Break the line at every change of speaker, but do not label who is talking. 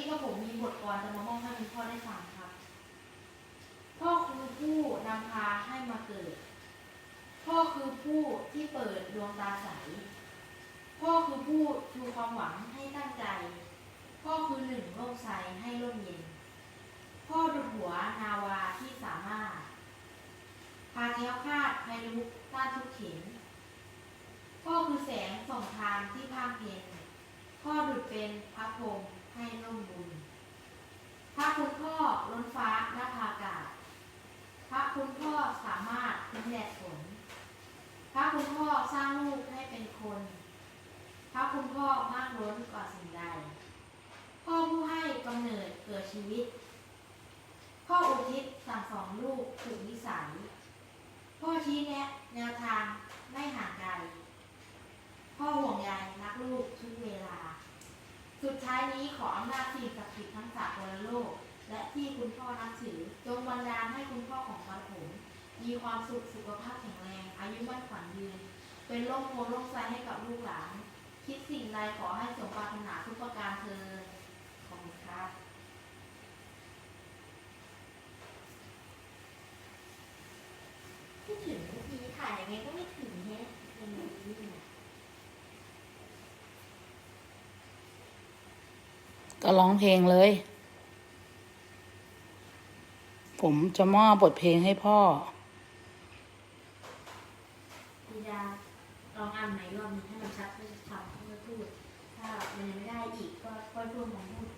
นี้ก็ผมมีบทกลอนจะมามอบให้คุณพ่อได้ฟังครับ พ่อคือผู้นำพาให้มาเกิด พ่อคือผู้ที่เปิดดวงตาใส พ่อคือผู้ชูความหวังให้ตั้งใจ พ่อคือหนึ่งร่มไทรให้ร่มเย็น พ่อดุจหัวนาวาที่สามารถ พาแคล้วคาดภัยลุกต้านทุกเข็นพ่อคือแสงส่องทางที่พางเพนพ่อดุจเป็นพระพรหม ให้ร่มบุญ พระคุณพ่อล้นฟ้าหน้าภาอากาศ พระคุณพ่อสามารถคุ้มแดดฝน พระคุณพ่อสร้างลูกให้เป็นคน พระคุณพ่อมากล้นกว่าสิ่งใด พ่อผู้ให้กำเนิดเกิดชีวิต พ่ออุทิศสั่งสอนลูกถูกนิสัย พ่อชี้แนะแนวทางไม่ห่างไกล พ่อห่วงใยรักลูกทุกเวลา สุดท้ายนี้ขออำนาจสิ่งศักดิ์สิทธิ์ทั้งสากลโลก และที่คุณพ่อนับถือ จงบันดาลให้คุณพ่อของปฐมมีความสุขสุขภาพแข็งแรง อายุมั่นขวัญยืน เป็นร่มโพล่มไทรให้กับลูกหลาน คิดสิ่งใดขอให้สมปรารถนาทุกประการเธอญขอบคุณครับ
ไม่ถึงนาทีถ่ายยังไงก็ไม่ถึงแฮะเป็นแบบนี้เนี่ย
ก็ร้องเพลงเลย ผมจะมอบบทเพลงให้พ่อ
พีดาลองอ่านไหม่รอบนี้ให้มันชัดให้ชัดให้มันพูด ถ้ามันยังไม่ได้อีกก็ก็ร่วมของพูด